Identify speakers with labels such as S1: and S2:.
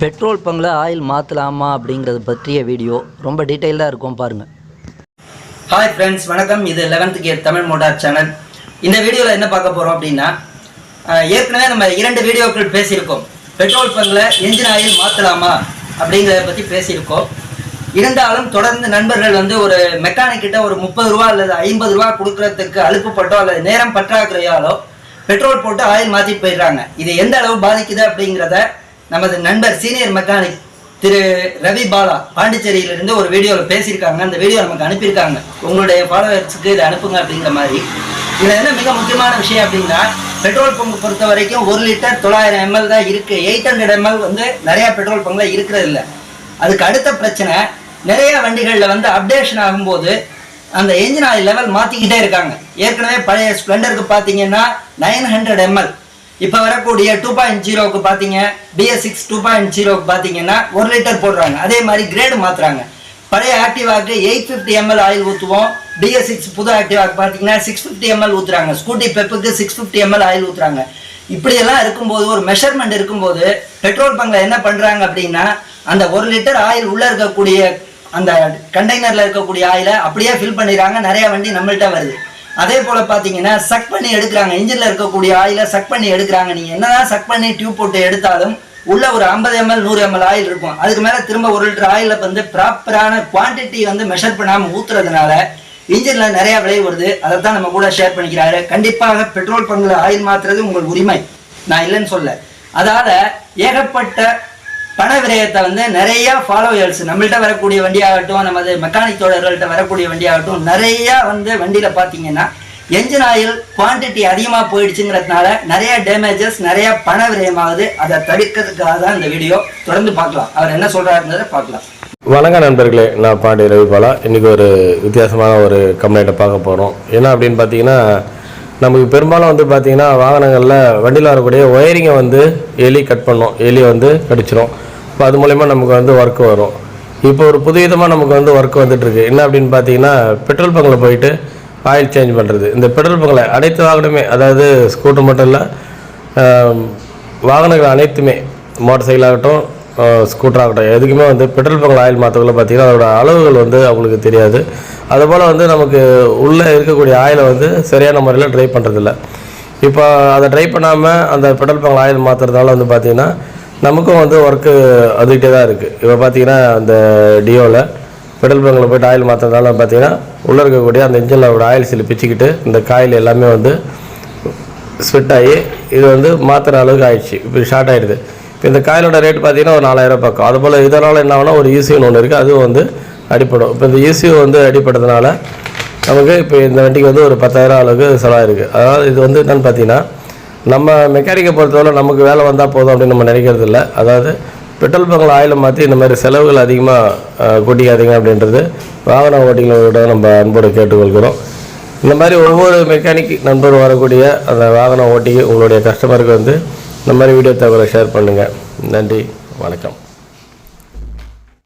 S1: Petrol பங்கில் oil மாற்றலாமா அப்படிங்கிறத பற்றிய வீடியோ. ரொம்ப டீட்டெயிலாக இருக்கும் பாருங்கள்
S2: ஹாய் ஃப்ரெண்ட்ஸ் வணக்கம். இது eleventh gear Tamil motor channel இந்த வீடியோவில் என்ன பார்க்க போகிறோம் அப்படின்னா ஏற்கனவே நம்ம இரண்டு வீடியோக்கள் பேசியிருக்கோம். பெட்ரோல் பங்கில் என்ஜின் ஆயில் மாற்றலாமா அப்படிங்கிறத பற்றி பேசியிருக்கோம். இருந்தாலும் தொடர்ந்து நண்பர்கள் வந்து ஒரு மெக்கானிக் கிட்ட ஒரு முப்பது ரூபா அல்லது ஐம்பது ரூபா கொடுக்கறதுக்கு அலுப்புப்பட்டோ அல்லது நேரம் பற்றாக்குறையாலோ பெட்ரோல் போட்டு ஆயில் மாற்றிட்டு போயிடுறாங்க. இது எந்த அளவு பாதிக்குது அப்படிங்கிறத நமது நண்பர் சீனியர் மெக்கானிக் திரு ரவி பாலா பாண்டிச்சேரியிலிருந்து ஒரு வீடியோவில் பேசியிருக்காங்க. அந்த வீடியோ நமக்கு அனுப்பியிருக்காங்க. உங்களுடைய ஃபாலோவர்ஸுக்கு இதை அனுப்புங்க அப்படிங்கிற மாதிரி. இதில் என்ன மிக முக்கியமான விஷயம் அப்படின்னா பெட்ரோல் பங்க் பொறுத்த வரைக்கும் ஒரு லிட்டர் தொள்ளாயிரம் எம்எல் தான் இருக்குது எயிட் ஹண்ட்ரட் எம்எல் வந்து நிறையா பெட்ரோல் பங்க்ல இருக்கிறது இல்லை. அதுக்கு அடுத்த பிரச்சனை நிறைய வண்டிகளில் வந்து அப்டேஷன் ஆகும்போது அந்த என்ஜின் ஆயில் லெவல் மாற்றிக்கிட்டே இருக்காங்க. ஏற்கனவே பழைய ஸ்ப்ளெண்டருக்கு பார்த்தீங்கன்னா நைன் ஹண்ட்ரட் எம்எல். இப்போ வரக்கூடிய டூ பாயிண்ட் ஜீரோக்கு பார்த்தீங்க பிஎஸ் சிக்ஸ் டூ பாயிண்ட் ஜீரோவுக்கு பார்த்தீங்கன்னா ஒரு லிட்டர் போடுறாங்க. அதே மாதிரி கிரேடு மாற்றுறாங்க பழைய ஆக்டிவாக்கு எயிட் ஃபிஃப்டி எம்எல் ஆயில் ஊற்றுவோம் பிஎஸ் சிக்ஸ் புது ஆக்டிவாக்கு பார்த்தீங்கன்னா சிக்ஸ் ஃபிஃப்டி எம்எல் ஊற்றுறாங்க ஸ்கூட்டி பெப்புக்கு சிக்ஸ் ஃபிஃப்டி எம்எல் ஆயில் ஊற்றுறாங்க இப்படியெல்லாம் இருக்கும்போது ஒரு மெஷர்மெண்ட் இருக்கும்போது பெட்ரோல் பங்கில் என்ன பண்ணுறாங்க அப்படின்னா அந்த ஒரு லிட்டர் ஆயில் உள்ளே இருக்கக்கூடிய அந்த கண்டெய்னரில் இருக்கக்கூடிய ஆயிலை அப்படியே ஃபில் பண்ணிடுறாங்க. நிறைய வண்டி நம்மள்கிட்ட வருது. அதே போல பார்த்தீங்கன்னா சக் பண்ணி எடுக்கிறாங்க. இன்ஜினில் இருக்கக்கூடிய ஆயில சக் பண்ணி எடுக்கிறாங்க. நீங்கள் என்னதான் சக் பண்ணி டியூப் போட்டு எடுத்தாலும் உள்ள ஒரு 50 எம்எல் நூறு எம்எல் ஆயில் இருக்கும். அதுக்கு மேலே திரும்ப ஒரு லிட்டர் ஆயில வந்து ப்ராப்பரான குவான்டிட்டி வந்து மெஷர் பண்ணாமல் ஊத்துறதுனால இன்ஜினில் நிறைய விளைவு வருது. அதை தான் நம்ம கூட ஷேர் பண்ணிக்கிறாரு. கண்டிப்பாக பெட்ரோல் பங்குல ஆயில் மாத்துறது உங்கள் உரிமை. நான் இல்லைன்னு சொல்ல அதால ஏகப்பட்ட பண விரயத்தை வந்து நிறைய ஃபாலோயர்ஸ் நம்மள்ட்ட வரக்கூடிய வண்டியாகட்டும் நமது மெக்கானிக் தோழர்கள்ட்ட வரக்கூடிய வண்டியாகட்டும் நிறையா வந்து வண்டியில் பார்த்தீங்கன்னா என்ஜின் ஆயில் குவாண்டிட்டி அதிகமாக போயிடுச்சுங்கிறதுனால நிறைய டேமேஜஸ் நிறைய பண விரயமாகுது. அதை தடுக்கிறதுக்காக தான் இந்த வீடியோ தொடர்ந்து பார்க்கலாம். அவர் என்ன சொல்கிறாருன்றத பார்க்கலாம்.
S3: வணக்கம் நண்பர்களே. நான் பாண்டி ரவிபாலா. இன்றைக்கி ஒரு வித்தியாசமான ஒரு கம்ப்ளைண்ட்டை பார்க்க போகிறோம் என்ன அப்படின்னு பார்த்தீங்கன்னா நமக்கு பெரும்பாலும் வந்து பார்த்திங்கன்னா வாகனங்களில் வண்டியில் வரக்கூடிய ஒயரிங்கை வந்து எலி கட் பண்ணோம். எலி வந்து கடிச்சிரும். இப்போ அது மூலயமா நமக்கு வந்து ஒர்க் வரும். இப்போ ஒரு புதுவிதமாக நமக்கு வந்து ஒர்க் வந்துட்டுருக்கு. என்ன அப்படின்னு பார்த்தீங்கன்னா பெட்ரோல் பங்கில் போயிட்டு ஆயில் சேஞ்ச் பண்ணுறது இந்த பெட்ரோல் பங்கில் அனைத்து வாகனமே அதாவது ஸ்கூட்டர் மட்டும் இல்லை வாகனங்கள் அனைத்துமே மோட்டார் சைக்கிள் ஆகட்டும் ஸ்கூட்டர் ஆகட்டும் எதுக்குமே வந்து பெட்ரோல் பங்கில் ஆயில் மாற்றக்குள்ள பார்த்தீங்கன்னா அதோட அளவுகள் வந்து அவங்களுக்கு தெரியாது. அதுபோல் வந்து நமக்கு உள்ளே இருக்கக்கூடிய ஆயிலை வந்து சரியான முறையில் ட்ரை பண்ணுறதில்ல இப்போ அதை ட்ரை பண்ணாமல் அந்த பெட்ரோல் பங்கில் ஆயில் மாற்றுறதால வந்து பார்த்திங்கன்னா நமக்கும் வந்து ஒர்க்கு அதுக்கிட்டே தான் இருக்குது இப்போ பார்த்தீங்கன்னா அந்த டியோவில் பெட்ரோல் பங்கில் போய்ட்டு ஆயில் மாற்றுறதால பார்த்தீங்கன்னா உள்ளே இருக்கக்கூடிய அந்த இன்ஜினில் ஆயில் சீல் பிச்சுக்கிட்டு இந்த காயில் எல்லாமே வந்து ஸ்விட் ஆகி இது வந்து மாற்றுற அளவுக்கு ஆயிடுச்சு. இப்போ ஷார்ட் ஆகிடுது இப்போ இந்த காயிலோட ரேட் பார்த்தீங்கன்னா ஒரு நாலாயிரம் பக்கம். அதுபோல் இதனால் என்ன ஆகும்னா ஒரு ஈசியூன்னு ஒன்று இருக்குது அதுவும் வந்து அடிப்படும். இப்போ இந்த ஈசியூ வந்து அடிப்படுறதுனால நமக்கு இப்போ இந்த வண்டிக்கு வந்து ஒரு பத்தாயிரம் அளவுக்கு செலவாயிருக்கு. அதாவது இது வந்து என்னென்னு பார்த்தீங்கன்னா நம்ம மெக்கானிக்கை பொறுத்தவரை நமக்கு வேலை வந்தால் போதும் அப்படின்னு நம்ம நினைக்கிறது இல்லை. அதாவது பெட்ரோல் பங்கில் ஆயிலை மாற்றி இந்த மாதிரி செலவுகள் அதிகமாக கூட்டிக்காதீங்க அப்படின்றது வாகன ஓட்டிகளோட நம்ம அன்போடு கேட்டுக்கொள்கிறோம். இந்த மாதிரி ஒவ்வொரு மெக்கானிக் நண்பர் வரக்கூடிய அந்த வாகன ஓட்டி உங்களுடைய கஸ்டமருக்கு வந்து இந்த மாதிரி வீடியோ தகவலை ஷேர் பண்ணுங்கள் நன்றி வணக்கம்.